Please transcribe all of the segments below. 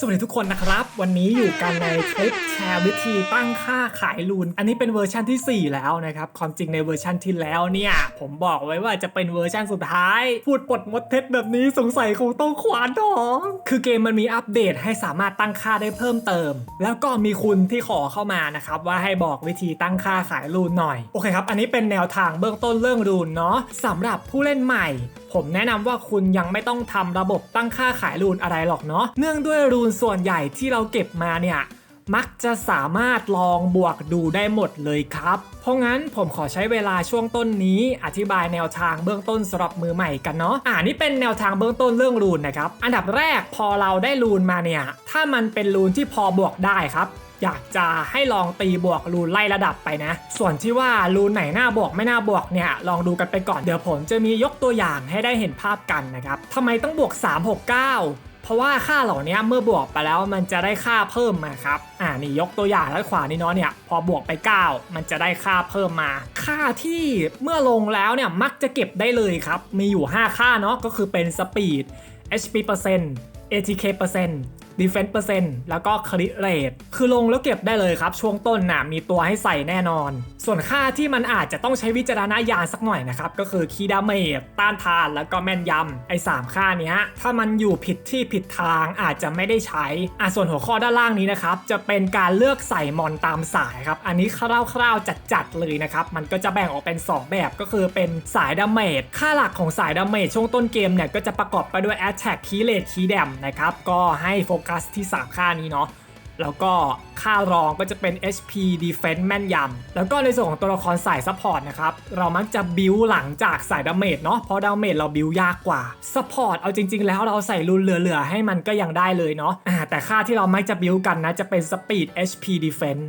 สวัสดีทุกคนนะครับ วันนี้อยู่กันในคลิปแชร์วิธีตั้งค่าขายลูน อันนี้เป็นเวอร์ชันที่ 4 แล้วนะครับ ความจริงในเวอร์ชันที่แล้วเนี่ย ผมบอกไว้ว่าจะเป็นเวอร์ชันสุดท้าย พูดปดมดเท็จแบบนี้สงสัยคงต้องขวานท้อง คือเกมมันมีอัปเดตให้สามารถตั้งค่าได้เพิ่มเติม แล้วก็มีคุณที่ขอเข้ามานะครับว่าให้บอกวิธีตั้งค่าขายลูนหน่อยโอเคครับอันนี้เป็นแนวทางเบื้องต้นเรื่องลูนเนาะสำหรับผู้เล่นใหม่ผมแนะนำว่าคุณยังไม่ต้องทำระบบตั้งค่าขายรูนอะไรหรอกเนาะเนื่องด้วยรูนส่วนใหญ่ที่เราเก็บมาเนี่ยมักจะสามารถลองบวกดูได้หมดเลยครับ เพราะงั้นผมขอใช้เวลาช่วงต้นนี้ อธิบายแนวทางเบื้องต้นสำหรับมือใหม่กันเนาะ อ่านี่เป็นแนวทางเบื้องต้นเรื่องรูนนะครับ อันดับแรกพอเราได้รูนมาเนี่ย ถ้ามันเป็นรูนที่พอบวกได้ครับ อยากจะให้ลองตีบวกรูนไล่ระดับไปนะ ส่วนที่ว่ารูนไหนหน้าบวกไม่น่าบวกเนี่ยลองดูกันไปก่อนเดี๋ยวผมจะมียกตัวอย่างให้ได้เห็นภาพกันนะครับทำไมต้องบวก 369เพราะว่าค่าเหล่านี้เมื่อบวกไปแล้วมันจะได้ค่าเพิ่มมาครับ อ่านี่ยกตัวอย่างด้านขวานี่เนาะเนี่ยพอบวกไป 9 มันจะได้ค่าเพิ่มมา ค่าที่เมื่อลงแล้วเนี่ยมักจะเก็บได้เลยครับ มีอยู่ 5 ค่าเนาะก็คือเป็นสปีด HP เปอร์เซ็นต์ ATK เปอร์เซ็นต์ Defense เปอร์เซ็นต์แล้วก็ Crit Rate คือลงแล้วเก็บได้เลยครับ ช่วงต้นน่ะมีตัวให้ใส่แน่นอน ส่วนค่าที่มันอาจจะต้องใช้วิจารณญาณสักหน่อยนะครับ ก็คือคีดาเมจต้านทานแล้วก็แม่นยำไอ้สามค่านี้ถ้ามันอยู่ผิดที่ผิดทางอาจจะไม่ได้ใช้อะส่วนหัวข้อด้านล่างนี้นะครับ จะเป็นการเลือกใส่มอนตามสายครับ อันนี้คร่าวๆจัดๆเลยนะครับ มันก็จะแบ่งออกเป็น 2 แบบก็คือเป็นสายดาเมจค่าหลักของสายดาเมจช่วงต้นเกมเนี่ยก็จะประกอบไปด้วย Attack Key Rate Key Dam นะครับก็ให้โฟกัสที่ 3 ค่านี้เนาะแล้วก็ค่ารองก็จะเป็น HP Defense แม่นยำ แล้วก็ในส่วนของตัวละครสายซัพพอร์ตนะครับ เรามักจะบิวหลังจากสายดาเมจเนาะ เพราะดาเมจเราบิวยากกว่าซัพพอร์ตเอาจริง ๆ แล้วเราใส่รุนเหลือๆ ให้มันก็ยังได้เลยเนาะแต่ค่าที่เรามักจะบิวกันนะจะเป็น Speed HP Defense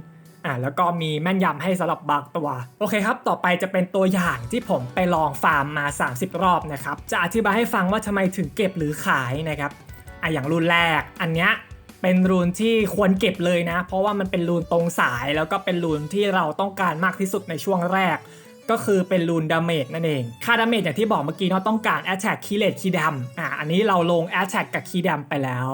อ่าแล้วก็มีแม่นยำให้สำหรับบางตัว โอเคครับ ต่อไปจะเป็นตัวอย่างที่ผมไปลองฟาร์มมา 30 รอบนะครับ จะอธิบายให้ฟังว่าทำไมถึงเก็บหรือขายนะครับ อะอย่างรุ่นแรก อันเนี้ยเป็นรูนที่ควรเก็บเลยนะ เพราะว่ามันเป็นรูนตรงสายแล้วก็เป็นรูนที่เราต้องการมากที่สุดในช่วงแรก ก็คือเป็นรูนดาเมจนั่นเอง ค่าดาเมจอย่างที่บอกเมื่อกี้เนาะต้องการ Attack คีเลตคีดำอะอันนี้เราลง Attack กับคีดำไปแล้ว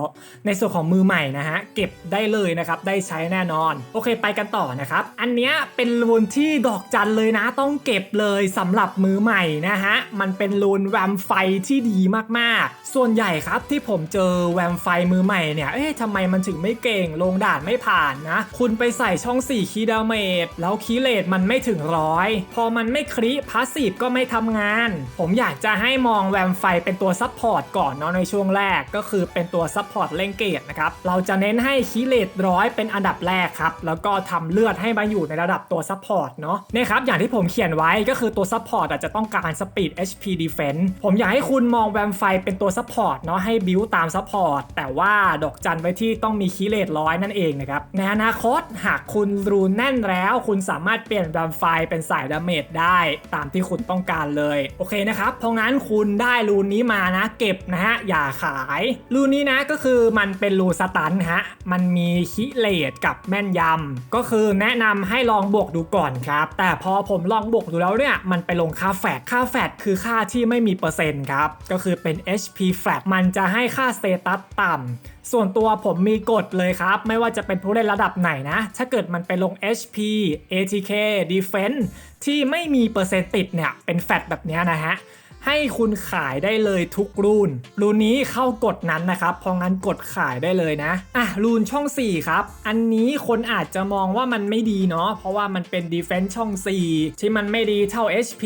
ในส่วนของมือใหม่นะฮะ เก็บได้เลยนะครับ ได้ใช้แน่นอน โอเคไปกันต่อนะครับ อันเนี้ยเป็นรูนที่ดอกจันเลยนะ ต้องเก็บเลยสำหรับมือใหม่นะฮะ มันเป็นรูนแวมไฟที่ดีมากๆ ส่วนใหญ่ครับที่ผมเจอแวมไฟมือใหม่เนี่ย เอ๊ะทำไมมันถึงไม่เก่ง ลงด่านไม่ผ่านนะ คุณไปใส่ช่อง 4 คีดาเมจแล้วคีเลทมันไม่ถึงร้อยพอมันไม่คริพาสซีฟก็ไม่ทำงาน ผมอยากจะให้มองแวมไฟเป็นตัวซับพอร์ตก่อนเนาะในช่วงแรกก็คือเป็นตัวซับพอร์ตเล่งเกตนะครับ เราจะเน้นให้คีเลทร้อยเป็นอันดับแรกครับ แล้วก็ทำเลือดให้มาอยู่ในระดับตัวซับพอร์ตเนาะเนี่ยครับ อย่างที่ผมเขียนไว้ก็คือตัวซับพอร์ตอาจจะต้องการสปีด HP Defense ผมอยากให้คุณมองแวมไฟเป็นตัวซับพอร์ตเนาะให้บิวตามซับพอร์ตแต่ว่าดอกจันไว้ที่ต้องมีคีเลทร้อยนั่นเองนะครับในอนาคตหากคุณรูนแน่นแล้ว คุณสามารถเปลี่ยนแวมไฟเป็นสายดาเมจได้ตามที่คุณต้องการเลย โอเคนะครับ เพราะงั้นคุณได้รูนนี้มานะ เก็บนะฮะ อย่าขาย รูนนี้นะก็คือมันเป็นรูสตันฮะ มันมีคิเลตกับแม่นยำ ก็คือแนะนำให้ลองบวกดูก่อนครับ แต่พอผมลองบวกดูแล้วเนี่ย มันไปลงค่าแฟตค่าแฟตคือค่าที่ไม่มีเปอร์เซ็นต์ครับ ก็คือเป็น HP flat มันจะให้ค่าสเตตัสต่ำ ส่วนตัวผมมีกฎเลยครับ ไม่ว่าจะเป็นผู้เล่นระดับไหนนะ ถ้าเกิดมันไปลง HP ATK Defense ที่ไม่มีเปอร์เซ็นต์ติดเนี่ย เป็นแฟตแบบนี้นะฮะ ให้คุณขายได้เลยทุกรูนรูนนี้เข้ากฎนั้นนะครับ เพราะงั้นกดขายได้เลยนะ อะรูนช่อง 4 ครับ อันนี้คนอาจจะมองว่ามันไม่ดีเนาะ เพราะว่ามันเป็น Defense ช่อง 4 ที่มันไม่ดีเท่า HP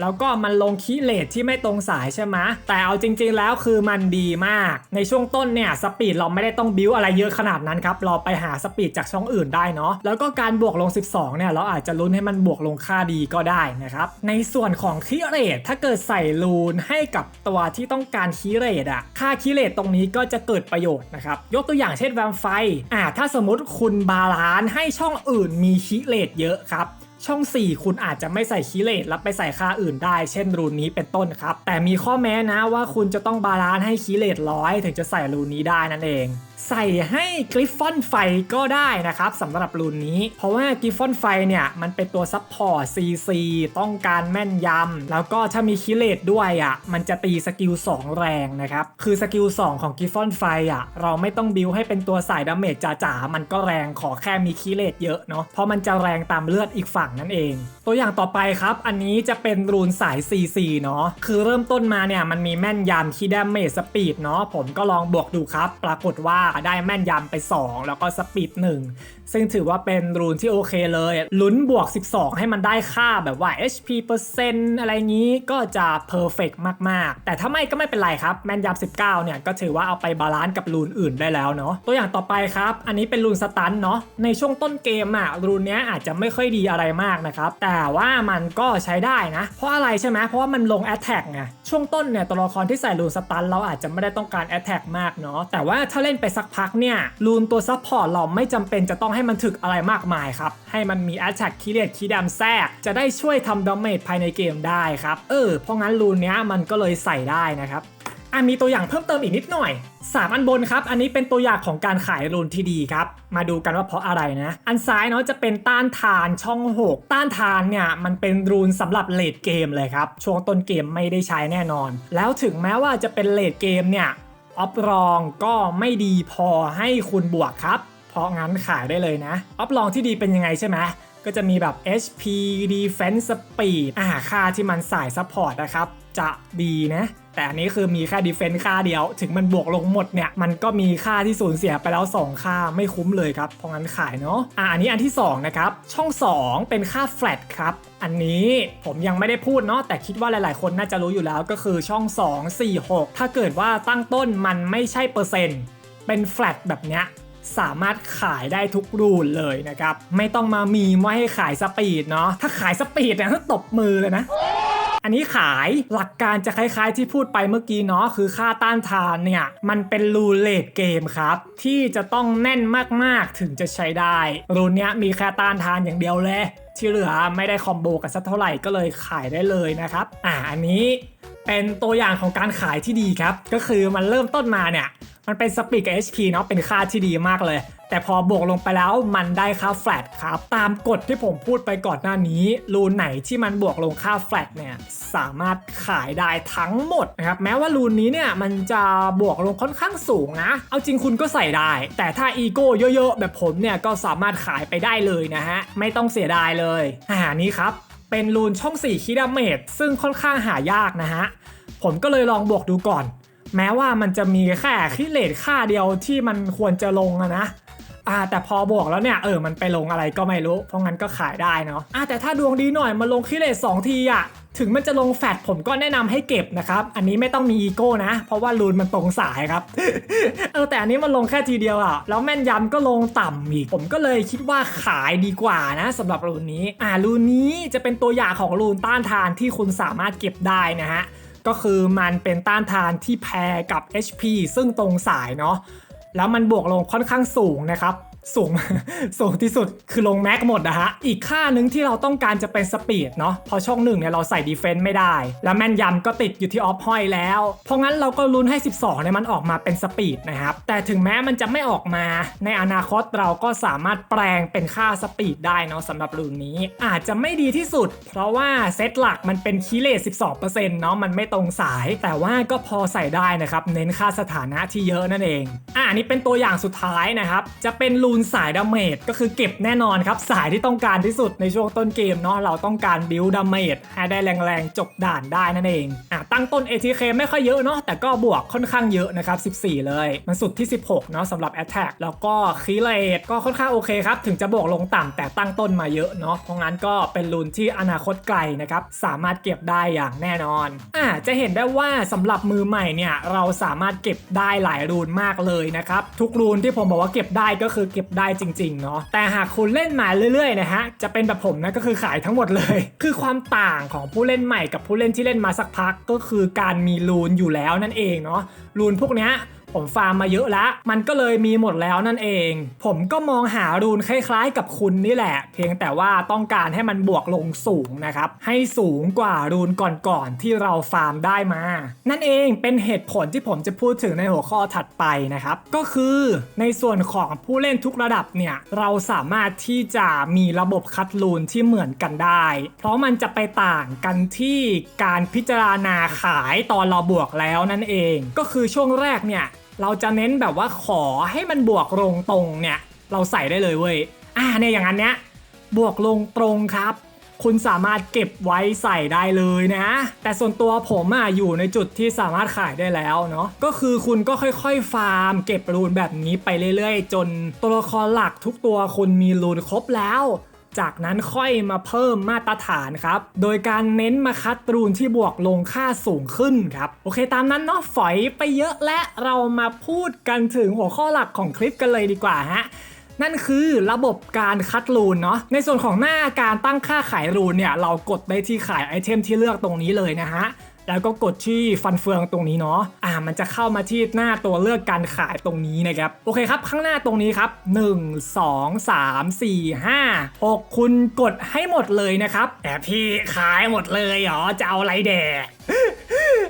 แล้วก็มันลงคีเลทที่ไม่ตรงสายใช่ไหม แต่เอาจริง ๆ แล้วคือมันดีมาก ในช่วงต้นเนี่ยสปีดเราไม่ได้ต้องบิวอะไรเยอะขนาดนั้นครับ เราไปหาสปีดจากช่องอื่นได้เนาะ แล้วก็การบวกลง 12 เนี่ยเราอาจจะลุ้นให้มันบวกลงค่าดีก็ได้นะครับ ในส่วนของคีเลทถ้าเกิดใส่รูนให้กับตัวที่ต้องการคีเลตอะค่าคีเลตตรงนี้ก็จะเกิดประโยชน์นะครับ ยกตัวอย่างเช่นแวมไฟอ่าถ้าสมมติคุณบาลานซ์ให้ช่องอื่นมีคีเลตเยอะครับช่อง 4 คุณอาจจะไม่ใส่คีเลตแล้วไปใส่ค่าอื่นได้ เช่นรูนนี้เป็นต้นครับ แต่มีข้อแม้นะว่าคุณจะต้องบาลานซ์ให้คีเลตร้อยถึงจะใส่รูนนี้ได้นั่นเอง ใส่ให้กริฟฟอนไฟก็ได้นะครับสำหรับรูนนี้ เพราะว่ากริฟฟอนไฟเนี่ย มันเป็นตัวซับพอร์ต CC ต้องการแม่นยำ แล้วก็ถ้ามีคิเลตด้วยอะ มันจะตีสกิล 2 แรงนะครับ คือสกิล 2 ของกริฟฟอนไฟอะ เราไม่ต้องบิวให้เป็นตัวสายดาเมจจ๋าๆ มันก็แรงขอแค่มีคิเลตเยอะเนาะเพราะมันจะแรงตามเลือดอีกฝั่งนั่นเอง ตัวอย่างต่อไปครับ อันนี้จะเป็นรูนสาย CC เนาะคือเริ่มต้นมาเนี่ยมันมีแม่นยำคีดาเมจสปีดเนาะผมก็ลองบวกดูครับ ปรากฏว่าได้แม่นยำไป 2 แล้วก็สปีด1 ซึ่งถือว่าเป็นรูนที่โอเคเลยลุ้นบวก 12 ให้มันได้ค่าแบบว่า HP เปอร์เซ็นต์อะไรงี้ก็จะเพอร์เฟกมาก ๆ แต่ถ้าไม่ก็ไม่เป็นไรครับ แม่นยำ19 เนี่ย ก็ถือว่าเอาไปบาลานซ์กับรูนอื่นได้แล้วเนาะตัวอย่างต่อไปครับ อันนี้เป็นรูนสตันเนาะในช่วงต้นเกมอะรูนเนี้ยอาจจะไม่ค่อยดีอะไรมากนะครับ แต่ว่ามันก็ใช้ได้นะ เพราะอะไรใช่ไหมเพราะว่ามันลงแอตแทกไงช่วงต้นเนี่ยตัวละครที่ใส่รูนสตันเราอาจจะไม่ได้ต้องการแอตแทกมากเนาะแต่ว่าถ้าเล่นไปสักพักเนี่ยรูนตัวซัพพอร์ตเราไม่จำเป็นจะต้องให้มันถึกอะไรมากมายครับ ให้มันมีแอตแทกคีเรียดคีดำแทรก จะได้ช่วยทำดาเมจภายในเกมได้ครับ เออ เพราะงั้นรูนเนี้ยมันก็เลยใส่ได้นะครับอะมีตัวอย่างเพิ่มเติมอีกนิดหน่อย 3 อันบนครับ อันนี้เป็นตัวอย่างของการขายรูนที่ดีครับ มาดูกันว่าเพราะอะไรนะ อันซ้ายเนาะจะเป็นต้านทานช่อง 6 ต้านทานเนี่ยมันเป็นรูนสำหรับเลดเกมเลยครับ ช่วงต้นเกมไม่ได้ใช้แน่นอน แล้วถึงแม้ว่าจะเป็นเลดเกมเนี่ยออฟรองก็ไม่ดีพอให้คุณบวกครับ ราะงั้นขายได้เลยนะ ออฟรองที่ดีเป็นยังไงใช่ไหมก็จะมีแบบ HP Defense Speed อ่าค่าที่มันสาย Support นะครับ จะดีนะ แต่อันนี้คือมีแค่ Defense ค่าเดียว ถึงมันบวกลงหมดเนี่ย มันก็มีค่าที่สูญเสียไปแล้ว 2 ค่าไม่คุ้มเลยครับ เพราะงั้นขายเนาะ อ่าอันนี้อันที่ 2 นะครับ ช่อง 2 เป็นค่า flat ครับ อันนี้ผมยังไม่ได้พูดเนาะ แต่คิดว่าหลายๆ คนน่าจะรู้อยู่แล้วก็คือช่อง 2 4 6 ถ้าเกิดว่าตั้งต้นมันไม่ใช่เปอร์เซ็นต์ เป็น flat แบบเนี้ย สามารถขายได้ทุกรูนเลยนะครับ ไม่ต้องมามีว่าให้ขายสปีดเนาะถ้าขายสปีดเนี่ยถ้าตบมือเลยนะอันนี้ขายหลักการจะคล้ายๆที่พูดไปเมื่อกี้เนาะคือค่าต้านทานเนี่ย มันเป็นรูเลดเกมครับ ที่จะต้องแน่นมากๆถึงจะใช้ได้ รูนเนี้ยมีแค่ต้านทานอย่างเดียวเลยที่เหลือไม่ได้คอมโบกันสักเท่าไหร่ก็เลยขายได้เลยนะครับ อ่าอันนี้ เป็นตัวอย่างของการขายที่ดีครับ ก็คือมันเริ่มต้นมาเนี่ย มันเป็นสปีดกับ HP เนาะเป็นค่าที่ดีมากเลย แต่พอบวกลงไปแล้วมันได้ค่าแฟลตครับ ตามกฎที่ผมพูดไปก่อนหน้านี้ รูนไหนที่มันบวกลงค่าแฟลตเนี่ย สามารถขายได้ทั้งหมดนะครับ แม้ว่ารูนนี้เนี่ย มันจะบวกลงค่อนข้างสูงนะ เอาจริงคุณก็ใส่ได้ แต่ถ้าอีโก้เยอะๆแบบผมเนี่ยก็สามารถขายไปได้เลยนะฮะไม่ต้องเสียดายเลยอ่านี้ครับ เป็นรูนช่อง4คิดาเมจซึ่งค่อนข้างหายากนะฮะ ผมก็เลยลองบวกดูก่อน แม้ว่ามันจะมีแค่คิเลตค่าเดียวที่มันควรจะลงนะ อ่าแต่พอบวกแล้วเนี่ยเออมันไปลงอะไรก็ไม่รู้ เพราะงั้นก็ขายได้เนาะอ่าแต่ถ้าดวงดีหน่อยมาลงคิเลตสองทีอะถึงมันจะลงแฟดผมก็แนะนำให้เก็บนะครับ อันนี้ไม่ต้องมีอีโก้นะ เพราะว่ารูนมันตรงสายครับ เออแต่อันนี้มันลงแค่ทีเดียวอะแล้วแม่นยำก็ลงต่ำอีก ผมก็เลยคิดว่าขายดีกว่านะสำหรับรูนนี้ อ่ารูนนี้จะเป็นตัวอย่างของรูนต้านทานที่คุณสามารถเก็บได้นะฮะ ก็คือมันเป็นต้านทานที่แพรกับ HP ซึ่งตรงสายเนาะ แล้วมันบวกลงค่อนข้างสูงนะครับ สูงสูงที่สุดคือลงแม็กหมดนะฮะ อีกค่าหนึ่งที่เราต้องการจะเป็นสปีดเนาะเพอช่องหนึ่งเนี่ยเราใส่ดีเฟนต์ไม่ได้ แล้วแม่นยำก็ติดอยู่ที่ออฟห้อยแล้ว เพราะงั้นเราก็ลุ้นให้ 12เนี่ยมันออกมาเป็นสปีดนะครับ แต่ถึงแม้มันจะไม่ออกมา ในอนาคตเราก็สามารถแปลงเป็นค่าสปีดได้เนาะสำหรับรุ่นนี้ อาจจะไม่ดีที่สุด เพราะว่าเซตหลักมันเป็นคีเลส12%เนาะมันไม่ตรงสาย แต่ว่าก็พอใส่ได้นะครับเน้นค่าสถานะที่เยอะนั่นเองอ่านนี้เป็นตัวอย่างสุดท้ายนะครับจะเป็นรูนสายดาเมจก็คือเก็บแน่นอนครับ สายที่ต้องการที่สุดในช่วงต้นเกมเนาะเราต้องการบิลดาเมจให้ได้แรงๆ จบด่านได้นั่นเองอ่าตั้งต้น ATK ไม่ค่อยเยอะเนาะแต่ก็บวกค่อนข้างเยอะนะครับ 14 เลย มันสุดที่ 16 เนาะสำหรับ Attack แล้วก็คีเลตก็ค่อนข้างโอเคครับ ถึงจะบวกลงต่ำแต่ตั้งต้นมาเยอะเนาะเพราะงั้นก็เป็นรูนที่อนาคตไกลนะครับสามารถเก็บได้อย่างแน่นอนอ่าจะเห็นได้ว่าสำหรับมือใหม่เนี่ยเราสามารถเก็บได้หลายรูนมากเลยนะครับทุกรูนที่ผมบอกว่าเก็บได้ก็คือเก็บได้จริงๆเนาะแต่หากคุณเล่นมาเรื่อยๆนะฮะจะเป็นแบบผมนะก็คือขายทั้งหมดเลย คือความต่างของผู้เล่นใหม่กับผู้เล่นที่เล่นมาสักพักก็คือการมีรูนอยู่แล้วนั่นเองเนาะรูนพวกเนี้ย ผมฟาร์มมาเยอะแล้วมันก็เลยมีหมดแล้วนั่นเอง ผมก็มองหารูนคล้ายๆ กับคุณนี่แหละ เพียงแต่ว่าต้องการให้มันบวกลงสูงนะครับ ให้สูงกว่ารูนก่อนๆที่เราฟาร์มได้มา นั่นเองเป็นเหตุผลที่ผมจะพูดถึงในหัวข้อถัดไปนะครับ ก็คือในส่วนของผู้เล่นทุกระดับเนี่ยเราสามารถที่จะมีระบบคัดรูนที่เหมือนกันได้ เพราะมันจะไปต่างกันที่การพิจารณาขายตอนเราบวกแล้วนั่นเอง ก็คือช่วงแรกเนี่ย เราจะเน้นแบบว่าขอให้มันบวกลงตรงเนี่ยเราใส่ได้เลยเว้ยอ่าเนี่ยอย่างนั้นเนี้ยบวกลงตรงครับ คุณสามารถเก็บไว้ใส่ได้เลยนะ แต่ส่วนตัวผมอะอยู่ในจุดที่สามารถขายได้แล้วเนาะก็คือคุณก็ค่อยๆ ฟาร์ม เก็บรูนแบบนี้ไปเรื่อยๆ จนตัวละครหลักทุกตัวคุณมีรูนครบแล้ว จากนั้นค่อยมาเพิ่มมาตรฐานครับ โดยการเน้นมาคัดรูนที่บวกลงค่าสูงขึ้นครับ โอเคตามนั้นเนาะฝอยไปเยอะและเรามาพูดกันถึงหัวข้อหลักของคลิปกันเลยดีกว่าฮะ นั่นคือระบบการคัดรูนเนาะในส่วนของหน้าการตั้งค่าขายรูนเนี่ยเรากดได้ที่ขายไอเทมที่เลือกตรงนี้เลยนะฮะแล้วก็กดที่ฟันเฟืองตรงนี้เนาะ อ่า มันจะเข้ามาที่หน้าตัวเลือกการขายตรงนี้นะครับ โอเคครับ ข้างหน้าตรงนี้ครับ 1 2 3 4 5 6 คุณกดให้หมดเลยนะครับแต่พี่ขายหมดเลยเหรอ จะเอาอะไรแดก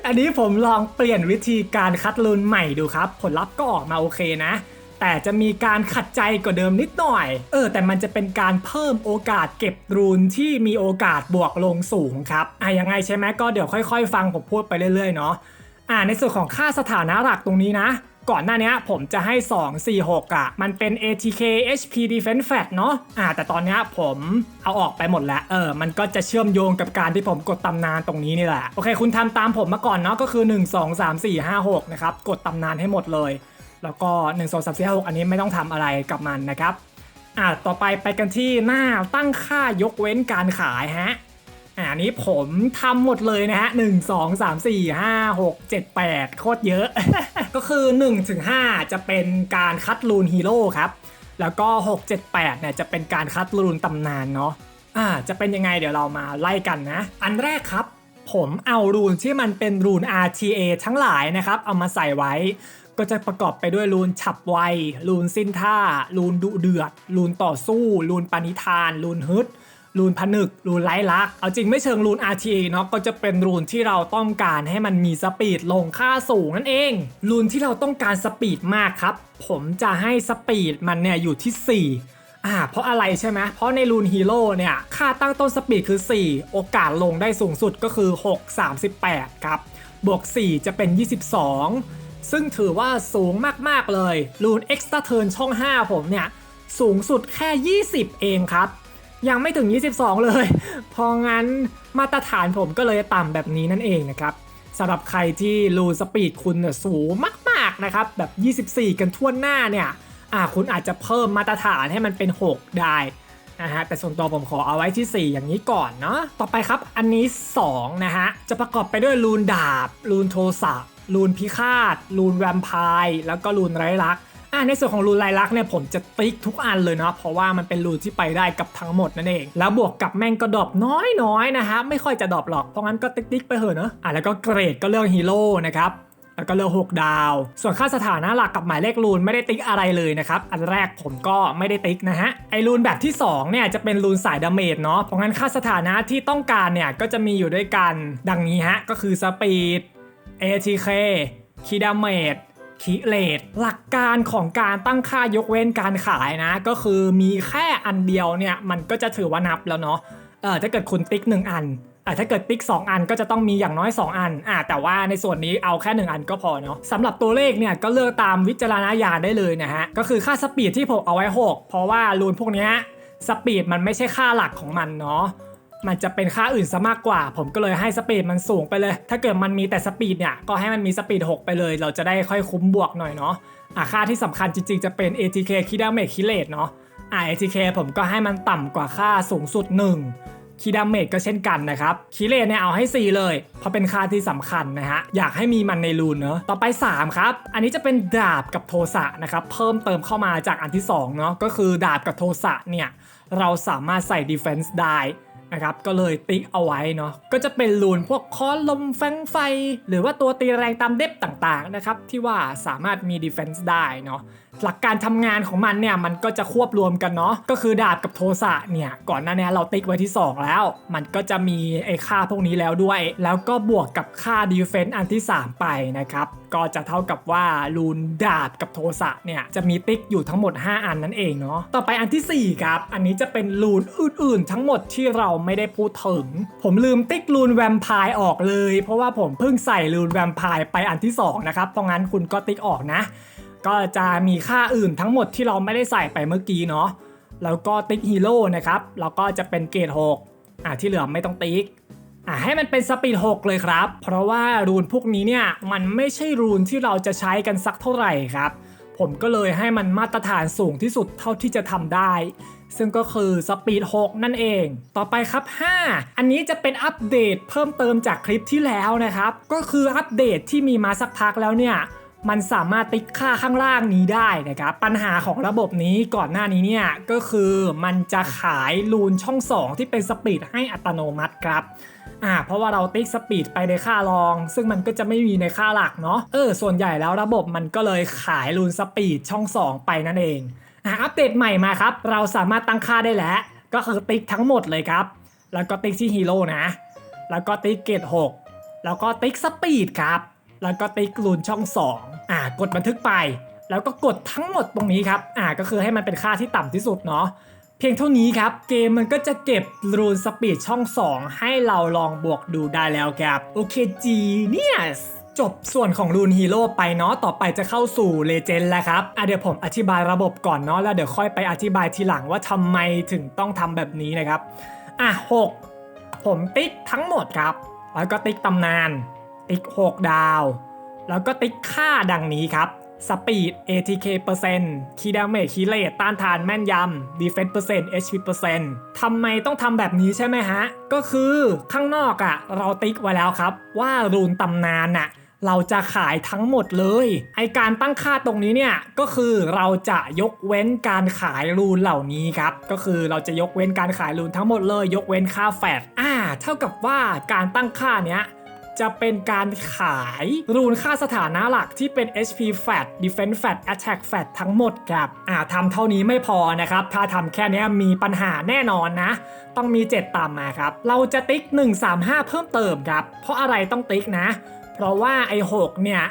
อันนี้ผมลองเปลี่ยนวิธีการคัดรูนใหม่ดูครับ ผลลัพธ์ก็ออกมาโอเคนะ แต่จะมีการขัดใจกว่าเดิมนิดหน่อย เออ แต่มันจะเป็นการเพิ่มโอกาสเก็บรูนที่มีโอกาสบวกลงสูงครับอะยังไงใช่ไหมก็เดี๋ยวค่อยๆ ฟังผมพูดไปเรื่อยๆเนาะอ่าในส่วนของค่าสถานะหลักตรงนี้นะ ก่อนหน้านี้ผมจะให้ 2 4 6อะ มันเป็น ATK HP Defense Fat เนาะอ่าแต่ตอนนี้ผมเอาออกไปหมดแล้ว เออ มันก็จะเชื่อมโยงกับการที่ผมกดตำนานตรงนี้นี่แหละ โอเค คุณทำตามผมมาก่อนเนาะก็คือ 1 2 3 4 5 6 นะครับ กดตำนานให้หมดเลย แล้วก็1 2 3 4 5 6อันนี้ไม่ต้องทำอะไรกับมันนะครับอ่าต่อไปไปกันที่หน้าตั้งค่ายกเว้นการขายฮะอ่าอันนี้ผมทำหมดเลยนะฮะ 1 2 3 4 5 6 7 8 โคตรเยอะ ก็คือ 1 ถึง 5 จะเป็นการคัดรูนฮีโร่ครับ แล้วก็ 6 7 8เนี่ยจะเป็นการคัดรูนตำนานเนาะอ่าจะเป็นยังไงเดี๋ยวเรามาไล่กันนะ อันแรกครับผมเอารูนที่มันเป็นรูน RTA ทั้งหลายนะครับ เอามาใส่ไว้ ก็จะประกอบไปด้วยรูนฉับไว รูนสิ้นท่า รูนดุเดือด รูนต่อสู้ รูนปณิธาน รูนฮึดรูนผนึกรูนไร้ลัก เอาจริงไม่เชิงรูน RTA เนาะก็จะเป็นรูนที่เราต้องการให้มันมีสปีดลงค่าสูงนั่นเอง รูนที่เราต้องการสปีดมากครับ ผมจะให้สปีดมันเนี่ยอยู่ที่ 4 อ่า เพราะอะไรใช่ไหมเพราะในรูนฮีโร่เนี่ย ค่าตั้งต้นสปีดคือ 4 โอกาสลงได้สูงสุดก็คือ 6 38 ครับ บวก 4 จะเป็น 22 ซึ่งถือว่าสูงมากๆเลยรูน Extra Turn ช่อง 5 ผมเนี่ย สูงสุดแค่ 20 เองครับ ยังไม่ถึง 22 เลยพราะงั้นมาตรฐานผมก็เลยต่ำแบบนี้นั่นเองนะครับสำหรับใครที่รูนสปีดคุณเนี่ยสูงมากๆนะครับ แบบ 24 กันทั่วหน้าเนี่ยอ่าคุณอาจจะเพิ่มมาตรฐานให้มันเป็น 6 ได้นะฮะแต่ส่วนตัวผมขอเอาไว้ที่ 4 อย่างนี้ก่อนเนาะต่อไปครับอันนี้ 2 นะฮะ จะประกอบไปด้วยรูนดาบรูนโทสะ รูนพิฆาตรูนแวมไพร์แล้วก็รูนไร้ลักษณ์อ่าในส่วนของรูนไร้ลักษณ์เนี่ยผมจะติ๊กทุกอันเลยเนาะเพราะว่ามันเป็นรูนที่ไปได้กับทั้งหมดนั่นเอง แล้วบวกกับแม่งก็ดรอปน้อยๆนะฮะไม่ค่อยจะดรอปหรอกเพราะงั้นก็ติ๊กๆไปเถอะเนาะอ่าแล้วก็เกรดก็เลือกฮีโร่นะครับแล้วก็เลือก6ดาว ส่วนค่าสถานะหลักกับหมายเลขรูนไม่ได้ติ๊กอะไรเลยนะครับ อันแรกผมก็ไม่ได้ติ๊กนะฮะ ไอรูนแบบที่2เนี่ยจะเป็นรูนสายดาเมจเนาะ เพราะงั้นค่าสถานะที่ต้องการเนี่ยก็จะมีอยู่ด้วยกันดังนี้ฮะ ก็คือสปีด ATK คีดาเมจคีเลตหลักการของการตั้งค่ายกเว้นการขายนะ ก็คือมีแค่อันเดียวเนี่ย มันก็จะถือว่านับแล้วเนาะเออถ้าเกิดคุณติ๊กหนึ่งอันอะถ้าเกิดติ๊ก 2 อันก็จะต้องมีอย่างน้อย 2 อันอะแต่ว่าในส่วนนี้เอาแค่ 1 อันก็พอเนาะสำหรับตัวเลขเนี่ยก็เลือกตามวิจารณญาณได้เลยนะฮะ ก็คือค่าสปีดที่ผมเอาไว้ 6 เพราะว่ารูนพวกเนี้ยสปีดมันไม่ใช่ค่าหลักของมันเนาะ มันจะเป็นค่าอื่นซะมากกว่า ผมก็เลยให้สปีดมันสูงไปเลย ถ้าเกิดมันมีแต่สปีดเนี่ย ก็ให้มันมีสปีด 6 ไปเลย เราจะได้ค่อยคุ้มบวกหน่อยเนาะอะค่าที่สำคัญจริงๆ จะเป็น ATK คิดาเมจคิเลตเนาะอะ ATK ผมก็ให้มันต่ำกว่าค่าสูงสุด 1คีดาเมจก็เช่นกันนะครับ คีเลนเนี่ยเอาให้ 4 เลย เพราะเป็นค่าที่สำคัญนะฮะ อยากให้มีมันในรูนเนอะต่อไป 3 ครับ อันนี้จะเป็นดาบกับโทสะนะครับ เพิ่มเติมเข้ามาจากอันที่ 2 เนาะ ก็คือดาบกับโทสะเนี่ย เราสามารถใส่ defense ได้ นะครับก็เลยติ๊กเอาไว้เนาะก็จะเป็นรูนพวกคอนลมแฟงไฟ หรือว่าตัวตีแรงตามเด็บต่างๆนะครับที่ว่าสามารถมีดีเฟนซ์ได้เนาะ หลักการทำงานของมันเนี่ยมันก็จะควบรวมกันเนาะก็คือดาบกับโทสะเนี่ยก่อนหน้านี้เราติ๊กไว้ที่ 2 แล้ว มันก็จะมีไอ้ค่าพวกนี้แล้วด้วย แล้วก็บวกกับค่าดีเฟนซ์อันที่ 3 ไปนะครับก็จะเท่ากับว่ารูนดาบกับโทสะเนี่ยจะมีติ๊กอยู่ทั้งหมด 5 อันนั่นเองเนาะต่อไปอันทีสี่4 ครับ อันนี้จะเป็นรูนอื่นๆ ทั้งหมดที่เราไม่ได้พูดถึง ผมลืมติ๊กรูนแวมไพร์ออกเลย เพราะว่าผมเพิ่งใส่รูนแวมไพร์ไปอันที่สองนะครับเพราะงั้นคุณก็ติ๊กออกนะ ก็จะมีค่าอื่นทั้งหมดที่เราไม่ได้ใส่ไปเมื่อกี้เนาะแล้วก็ติ๊กฮีโร่นะครับแล้วก็จะเป็นเกรด6อ่าที่เหลือไม่ต้องติ๊กอ่าให้มันเป็นสปีด6เลยครับ เพราะว่ารูนพวกนี้เนี่ยมันไม่ใช่รูนที่เราจะใช้กันสักเท่าไหร่ครับ ผมก็เลยให้มันมาตรฐานสูงที่สุดเท่าที่จะทำได้ ซึ่งก็คือสปีด6นั่นเอง ต่อไปครับ 5 อันนี้จะเป็นอัปเดตเพิ่มเติมจากคลิปที่แล้วนะครับ ก็คืออัปเดตที่มีมาสักพักแล้วเนี่ย มันสามารถติ๊กค่าข้างล่างนี้ได้นะครับ ปัญหาของระบบนี้ก่อนหน้านี้เนี่ยก็คือมันจะขายรูนช่อง 2 ที่เป็นสปีดให้อัตโนมัติครับอ่าเพราะว่าเราติ๊กสปีดไปในค่ารอง ซึ่งมันก็จะไม่มีในค่าหลักเนาะเออส่วนใหญ่แล้วระบบมันก็เลยขายรูนสปีดช่อง 2 ไปนั่นเองอ่าอัปเดตใหม่มาครับ เราสามารถตั้งค่าได้แล้ว ก็คือติ๊กทั้งหมดเลยครับ แล้วก็ติ๊กที่ฮีโร่นะ แล้วก็ติ๊กเกต6แล้วก็ติ๊กสปีดครับ แล้วก็ติ๊กรูนช่อง 2 อ่ากดบันทึกไป แล้วก็กดทั้งหมดตรงนี้ครับ อ่าก็คือให้มันเป็นค่าที่ต่ำที่สุดเนาะเพียงเท่านี้ครับ เกมมันก็จะเก็บรูนสปีดช่อง 2 ให้เราลองบวกดูได้แล้วครับโอเคจีเนี่ยจบส่วนของรูนฮีโร่ไปเนาะต่อไปจะเข้าสู่เลเจนด์แล้วครับอะเดี๋ยวผมอธิบายระบบก่อนเนาะแล้วเดี๋ยวค่อยไปอธิบายทีหลังว่าทำไมถึงต้องทำแบบนี้นะครับ อะ 6 ผมติ๊กทั้งหมดครับ แล้วก็ติ๊กตำนาน ติ๊ก 6 ดาว แล้วก็ติ๊กค่าดังนี้ครับสปีด ATK เปอร์เซ็นต์คีดาเมจคีเลตต้านทานแม่นยำ ดีเฟนส์เปอร์เซ็นต์ HP เปอร์เซ็นต์ทำไมต้องทำแบบนี้ใช่ไหมฮะ ก็คือข้างนอกอะ่ะ เราติ๊กไว้แล้วครับ ว่ารูนตำนานน่ะ เราจะขายทั้งหมดเลย ไอการตั้งค่าตรงนี้เนี่ย ก็คือเราจะยกเว้นการขายรูนเหล่านี้ครับ ก็คือเราจะยกเว้นการขายรูนทั้งหมดเลย ยกเว้นค่าแฟดอ่า เท่ากับว่าการตั้งค่าเนี้ย จะเป็นการขายรูนค่าสถานะหลักที่เป็น HP Fat Defense Fat Attack Fat ทั้งหมดครับอ่าทำเท่านี้ไม่พอนะครับ ถ้าทำแค่นี้มีปัญหาแน่นอนนะ ต้องมี 7 ตามมาครับ เราจะติ๊ก 135 เพิ่มเติมครับ เพราะอะไรต้องติ๊กนะ เพราะว่าไอ้6เนี่ย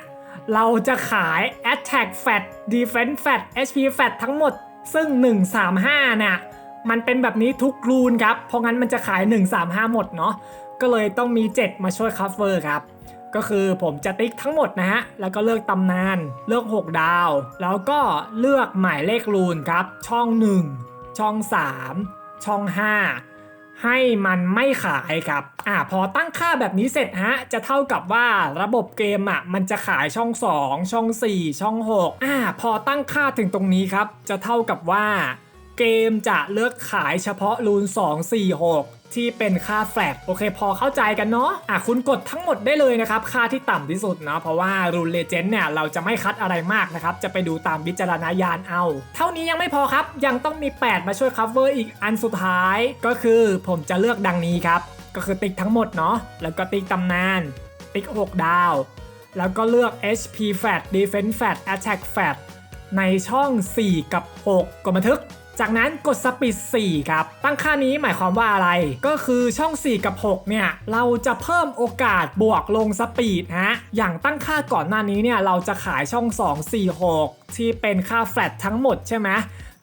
เราจะขาย Attack Fat Defense Fat HP Fat ทั้งหมด ซึ่ง 135 เนี่ยมันเป็นแบบนี้ทุกรูนครับ เพราะงั้นมันจะขาย 135 หมดเนาะ ก็เลยต้องมี 7 มาช่วยคัฟเวอร์ครับ ก็คือผมจะติ๊กทั้งหมดนะฮะ แล้วก็เลือกตำนาน เลือก 6 ดาว แล้วก็เลือกหมายเลขรูนครับ ช่อง 1 ช่อง 3 ช่อง 5 ให้มันไม่ขายครับ อ่าพอตั้งค่าแบบนี้เสร็จฮะ จะเท่ากับว่าระบบเกมอะมันจะขายช่อง 2 ช่อง 4 ช่อง 6 อ่าพอตั้งค่าถึงตรงนี้ครับ จะเท่ากับว่า เกมจะเลือกขายเฉพาะรูน 2 4 6 ที่เป็นค่าแฟลตโอเคพอเข้าใจกันเนาะอะคุณกดทั้งหมดได้เลยนะครับ ค่าที่ต่ำที่สุดเนาะเพราะว่ารูนเลเจนด์เนี่ยเราจะไม่คัดอะไรมากนะครับ จะไปดูตามวิจารณญาณเอา เท่านี้ยังไม่พอครับ ยังต้องมี 8 มาช่วย cover อีกอันสุดท้าย ก็คือผมจะเลือกดังนี้ครับ ก็คือติ๊กทั้งหมดเนาะแล้วก็ติ๊กตำนาน ติ๊ก 6 ดาว แล้วก็เลือก HP Fat Defense Fat Attack Fat ในช่อง 4 กับ 6กดบันทึก จากนั้นกดสปีด4ครับ ตั้งค่านี้หมายความว่าอะไร ก็คือช่อง 4 กับ 6 เนี่ย เราจะเพิ่มโอกาสบวกลงสปีดฮะ อย่างตั้งค่าก่อนหน้านี้เนี่ย เราจะขายช่อง 2 4 6 ที่เป็นค่าแฟลตทั้งหมดใช่ไหม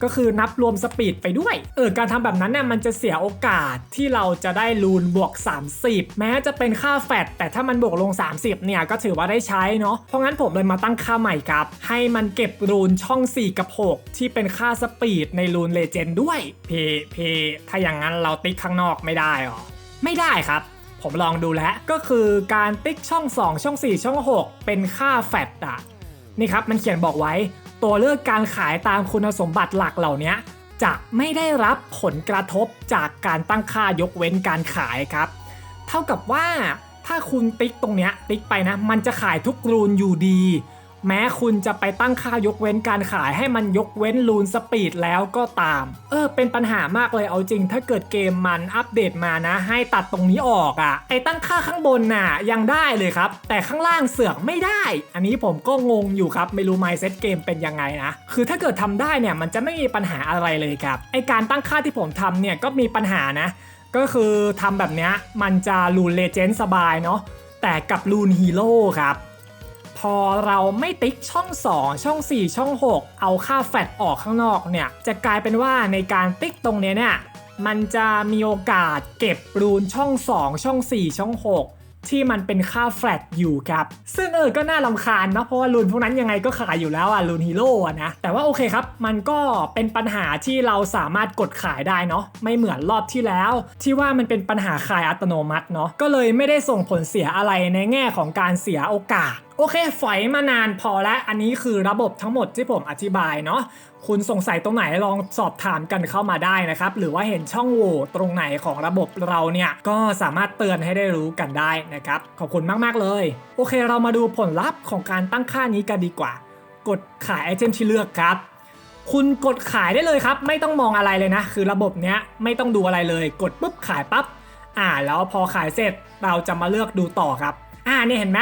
ก็คือนับรวมสปีดไปด้วย เออการทำแบบนั้นเนี่ยมันจะเสียโอกาสที่เราจะได้รูนบวก 30 แม้จะเป็นค่าแฟดแต่ถ้ามันบวกลง 30 เนี่ยก็ถือว่าได้ใช้เนาะเพราะงั้นผมเลยมาตั้งค่าใหม่ครับ ให้มันเก็บรูนช่อง 4 กับ 6 ที่เป็นค่าสปีดในรูนเลเจนด์ด้วย เพเพถ้าอย่างนั้นเราติ๊กข้างนอกไม่ได้หรอไม่ได้ครับผมลองดูแล้วก็คือการติ๊กช่อง 2 ช่อง 4 ช่อง 6 เป็นค่าแฟดอะนี่ครับมันเขียนบอกไว้ ตัวเลือกการขายตามคุณสมบัติหลักเหล่านี้จะไม่ได้รับผลกระทบจากการตั้งค่ายกเว้นการขายครับ เท่ากับว่าถ้าคุณติ๊กตรงเนี้ยติ๊กไปนะ มันจะขายทุกรูนอยู่ดี แม้คุณจะไปตั้งค่ายกเว้นการขายให้มันยกเว้นลูนสปีดแล้วก็ตาม เออ เป็นปัญหามากเลยเอาจริง ถ้าเกิดเกมมันอัปเดตมานะ ให้ตัดตรงนี้ออกอะ่ะไอตั้งค่าข้างบนน่ะยังได้เลยครับ แต่ข้างล่างเสือกไม่ได้ อันนี้ผมก็งงอยู่ครับ ไม่รู้ไมเซ็ตเกมเป็นยังไงนะ คือถ้าเกิดทำได้เนี่ยมันจะไม่มีปัญหาอะไรเลยครับไอการตั้งค่าที่ผมทำเนี่ยก็มีปัญหานะ ก็คือทำแบบเนี้ยมันจะลูนเลเจนด์สบายเนาะแต่กับลูนฮีโร่ครับ อเราไม่ติ๊กช่อง 2 ช่อง 4 ช่อง 6 เอาค่าแฟตออกข้างนอกเนี่ยจะกลายเป็นว่าในการติ๊กตรงเนี้ยเนี่ยมันจะมีโอกาสเก็บรูนช่อง 2 ช่อง 4 ช่อง 6 ที่มันเป็นค่าแฟลตอยู่ครับ ซึ่งเออก็น่าลำคาญเนะเพราะว่ารูนพวกนั้นยังไงก็ขายอยู่แล้วอะรูนฮีโร่อะนะ แต่ว่าโอเคครับ มันก็เป็นปัญหาที่เราสามารถกดขายได้เนาะไม่เหมือนรอบที่แล้ว ที่ว่ามันเป็นปัญหาขายอัตโนมัติเนาะก็เลยไม่ได้ส่งผลเสียอะไรในแง่ของการเสียโอกาสโอเค ฝอยมานานพอแล้ว อันนี้คือระบบทั้งหมดที่ผมอธิบายเนาะ คุณสงสัยตรงไหนลองสอบถามกันเข้ามาได้นะครับ หรือว่าเห็นช่องโหว่ตรงไหนของระบบเราเนี่ย ก็สามารถเตือนให้ได้รู้กันได้นะครับ ขอบคุณมาก ๆ เลย โอเค เรามาดูผลลัพธ์ของการตั้งค่านี้กันดีกว่า กดขายไอเทมที่เลือกครับคุณกดขายได้เลยครับ ไม่ต้องมองอะไรเลยนะ คือระบบเนี้ยไม่ต้องดูอะไรเลย กดปุ๊บขายปั๊บอ่าแล้วพอขายเสร็จเราจะมาเลือกดูต่อครับ อ่านี่เห็นไหม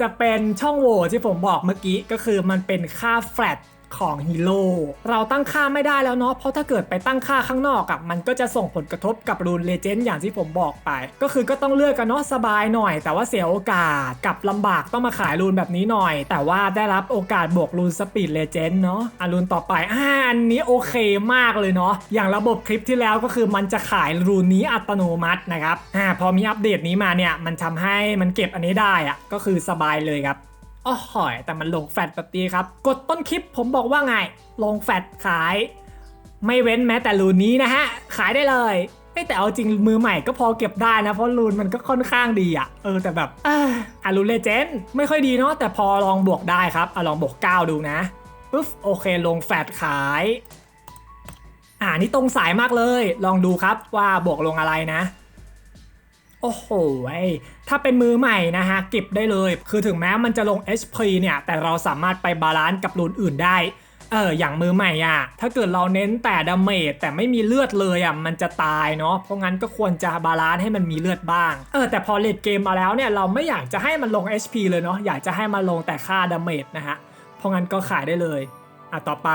จะเป็นช่องโหว่ที่ผมบอกเมื่อกี้ก็คือมันเป็นค่าแฟลต ของฮีโร่เราตั้งค่าไม่ได้แล้วเนาะเพราะถ้าเกิดไปตั้งค่าข้างนอกอะมันก็จะส่งผลกระทบกับรูนเลเจนด์อย่างที่ผมบอกไป ก็คือก็ต้องเลือกกันเนาะสบายหน่อย แต่ว่าเสียโอกาสกับลำบากต้องมาขายรูนแบบนี้หน่อย แต่ว่าได้รับโอกาสบวกรูนสปีดเลเจนด์เนาะอะรูนต่อไปอ่าอันนี้โอเคมากเลยเนาะอย่างระบบคลิปที่แล้วก็คือมันจะขายรูนนี้อัตโนมัตินะครับอ่าพอมีอัปเดตนี้มาเนี่ยมันทำให้มันเก็บอันนี้ได้อะก็คือสบายเลยครับ อ๋อหอย แต่มันลงแฟตแบบนี้ครับ กดต้นคลิปผมบอกว่าไง ลงแฟตขาย ไม่เว้นแม้แต่รูนนี้นะฮะ ขายได้เลยแต่เอาจริงมือใหม่ก็พอเก็บได้นะ เพราะรูนมันก็ค่อนข้างดีอะเออแต่แบบอ่ารูนเลเจนด์ไม่ค่อยดีเนาะแต่พอลองบวกได้ครับอะลองบวก 9 ดูนะปุ๊บโอเคลงแฟตขาย อ่านี่ตรงสายมากเลย ลองดูครับว่าบวกลงอะไรนะ โอ้โห ถ้าเป็นมือใหม่นะฮะเก็บได้เลย คือถึงแม้มันจะลง HP เนี่ย แต่เราสามารถไปบาลานซ์กับรูนอื่นได้ เออ อย่างมือใหม่อะ ถ้าเกิดเราเน้นแต่ดาเมจแต่ไม่มีเลือดเลยอะ มันจะตายเนาะ เพราะงั้นก็ควรจะบาลานซ์ให้มันมีเลือดบ้าง เออ แต่พอเลดเกมมาแล้วเนี่ย เราไม่อยากจะให้มันลง HP เลยเนาะ อยากจะให้มันลงแต่ค่าดาเมจนะฮะ เพราะงั้นก็ขายได้เลย อะ ต่อไป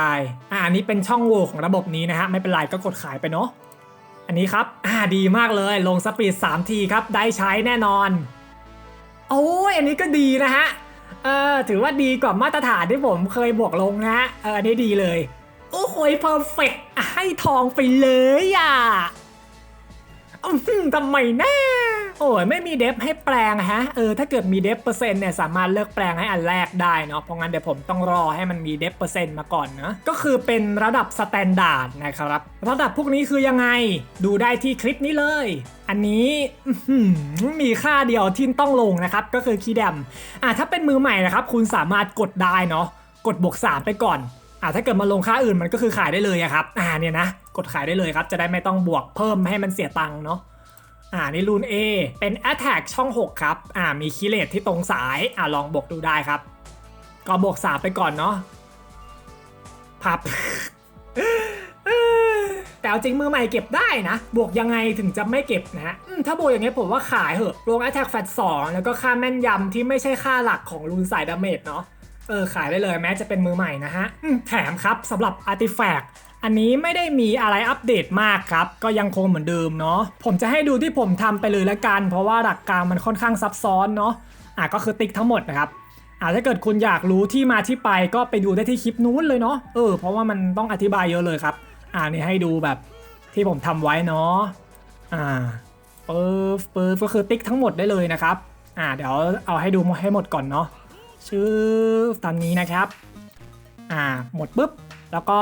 อะอันนี้เป็นช่องโหว่ของระบบนี้นะฮะ ไม่เป็นไรก็กดขายไปเนาะ อันนี้ครับ อ่าดีมากเลยลงสปีด3ทีครับ ได้ใช้แน่นอน โอ้ยอันนี้ก็ดีนะฮะ เออถือว่าดีกว่ามาตรฐานที่ผมเคยบวกลงนะฮะ เอออันนี้ดีเลย โอ้โหเพอร์เฟกให้ทองไปเลยอะอืมทำไมนะ โอ้ยไม่มีเดฟให้แปลงอะฮะเออถ้าเกิดมีเดฟเปอร์เซ็นต์เนี่ยสามารถเลือกแปลงให้อันแรกได้เนาะเพราะงั้นเดี๋ยวผมต้องรอให้มันมีเดฟเปอร์เซ็นต์มาก่อนเนาะก็คือเป็นระดับสแตนดาร์ดนะครับระดับพวกนี้คือยังไงดูได้ที่คลิปนี้เลย อันนี้มีค่าเดียวที่ต้องลงนะครับก็คือคีย์แดมอะถ้าเป็นมือใหม่นะครับคุณสามารถกดได้เนาะกดบวก3ไปก่อนอะถ้าเกิดมาลงค่าอื่นมันก็คือขายได้เลยอะครับอ่าเนี่ยนะกดขายได้เลยครับจะได้ไม่ต้องบวกเพิ่มให้มันเสียตังค์เนาะ อ่านี่รูน A เป็น Attack ช่อง 6 ครับ อ่ามีคิเลตที่ตรงสาย อ่าลองบวกดูได้ครับ ก็บวก3ไปก่อนเนาะพับแต่เอาจริงมือใหม่เก็บได้นะ บวกยังไงถึงจะไม่เก็บนะฮะถ้าบวกอย่างเงี้ยผมว่าขายเหอะลง Attack Fat 2แล้วก็ค่าแม่นยำที่ไม่ใช่ค่าหลักของรูนสายดาเมจเนาะเออขายได้เลยแม้จะเป็นมือใหม่นะฮะแถมครับสำหรับ Artifact อันนี้ไม่ได้มีอะไรอัปเดตมากครับ ก็ยังคงเหมือนเดิมเนาะผมจะให้ดูที่ผมทำไปเลยละกัน เพราะว่าหลักการมันค่อนข้างซับซ้อนเนาะอะก็คือติ๊กทั้งหมดนะครับอะถ้าเกิดคุณอยากรู้ที่มาที่ไปก็ไปดูได้ที่คลิปนู้นเลยเนาะเออเพราะว่ามันต้องอธิบายเยอะเลยครับ อ่านี่ให้ดูแบบที่ผมทำไว้เนาะอ่าเปิร์ฟเปิร์ฟก็คือติ๊กทั้งหมดได้เลยนะครับอ่าเดี๋ยวเอาให้ดูให้หมดก่อนเนาะชื่อตามนี้นะครับอ่าหมดปุ๊บแล้วก็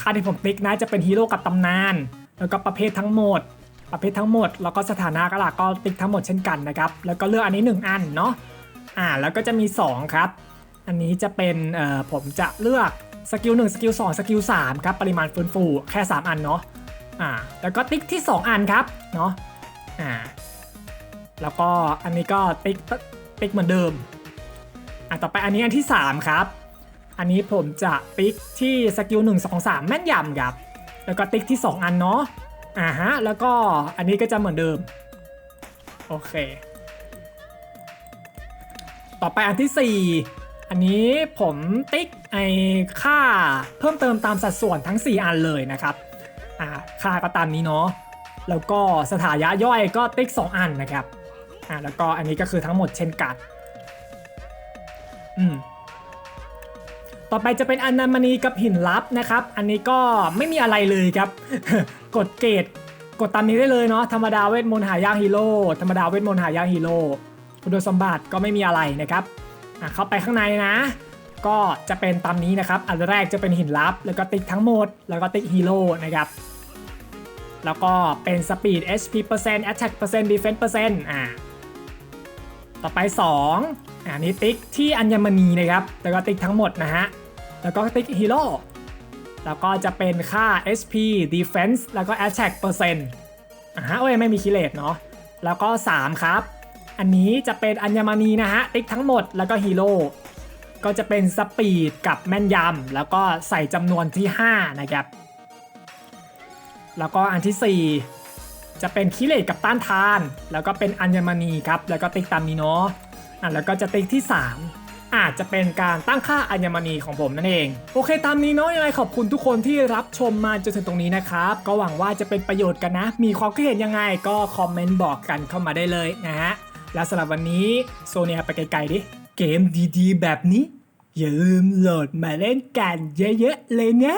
ค่าที่ผมติ๊กนะจะเป็นฮีโร่กับตำนาน แล้วก็ประเภททั้งหมด ประเภททั้งหมด แล้วก็สถานะก็ล่ะก็ติ๊กทั้งหมดเช่นกันนะครับ แล้วก็เลือกอันนี้ 1 อันเนาะ อ่า แล้วก็จะมี 2 ครับ อันนี้จะเป็น เอ่อ ผมจะเลือกสกิล1สกิล2สกิล3ครับ ปริมาณฟื้นฟูแค่ 3 อันเนาะ อ่า แล้วก็ติ๊กที่ 2 อันครับ เนาะ อ่า แล้วก็อันนี้ก็ติ๊ก ติ๊กเหมือนเดิม อะ ต่อไปอันนี้อันที่ 3 ครับ อันนี้ผมจะติ๊กที่สกิล1 2 3 แม่นยำครับ แล้วก็ติ๊กที่ 2 อันเนาะอ่าฮะ แล้วก็อันนี้ก็จะเหมือนเดิม โอเค ต่อไปอันที่ 4 อันนี้ผมติ๊กไอค่าเพิ่มเติมตามสัดส่วนทั้ง 4 อันเลยนะครับ อ่า ค่าก็ตามนี้เนาะ แล้วก็สถายะย่อยก็ติ๊ก 2 อันนะครับ อ่า แล้วก็อันนี้ก็คือทั้งหมดเช่นกัน อืม ต่อไปจะเป็นอนามานีกับหินลับนะครับ อันนี้ก็ไม่มีอะไรเลยครับ กดเกรดกดตามนี้ได้เลยเนาะธรรมดาเวทมนต์หายากฮีโร่ธรรมดาเวทมนต์หายากฮีโร่คุณสมบัติก็ไม่มีอะไรนะครับอะเข้าไปข้างในนะ ก็จะเป็นตามนี้นะครับ อันแรกจะเป็นหินลับ แล้วก็ติ๊กทั้งหมด แล้วก็ติ๊กฮีโร่นะครับ แล้วก็เป็น speed HP attack defense อ่าต่อไป 2 อันนี้ติ๊กที่อัญมณีนะครับ แล้วก็ติ๊กทั้งหมดนะฮะ แล้วก็ติ๊กฮีโร่แล้วก็จะเป็นค่า HP defense แล้วก็ attack เปอร์เซ็นต์อ่าฮะโอ้ยไม่มีคิเลตเนาะ แล้วก็ 3 ครับ อันนี้จะเป็นอัญมณีนะฮะ ติ๊กทั้งหมดแล้วก็ฮีโร่ ก็จะเป็นสปีดกับแม่นยำ แล้วก็ใส่จำนวนที่ 5 นะครับ แล้วก็อันที่ 4 จะเป็นคิเลตกับต้านทาน แล้วก็เป็นอัญมณีครับ แล้วก็ติ๊กตามนี้เนาะ อะแล้วก็จะติ๊กที่ 3อาจจะเป็นการตั้งค่าอัญมณีของผมนั่นเอง โอเคตามนี้เนาะยังไงขอบคุณทุกคนที่รับชมมาจนถึงตรงนี้นะครับ ก็หวังว่าจะเป็นประโยชน์กันนะ มีความคิดเห็นยังไงก็คอมเมนต์บอกกันเข้ามาได้เลยนะฮะ แล้วสำหรับวันนี้โซเนียไปไกลๆดิ เกมดีๆ แบบนี้ อย่าลืมโหลดมาเล่นกันเยอะๆเลยนะ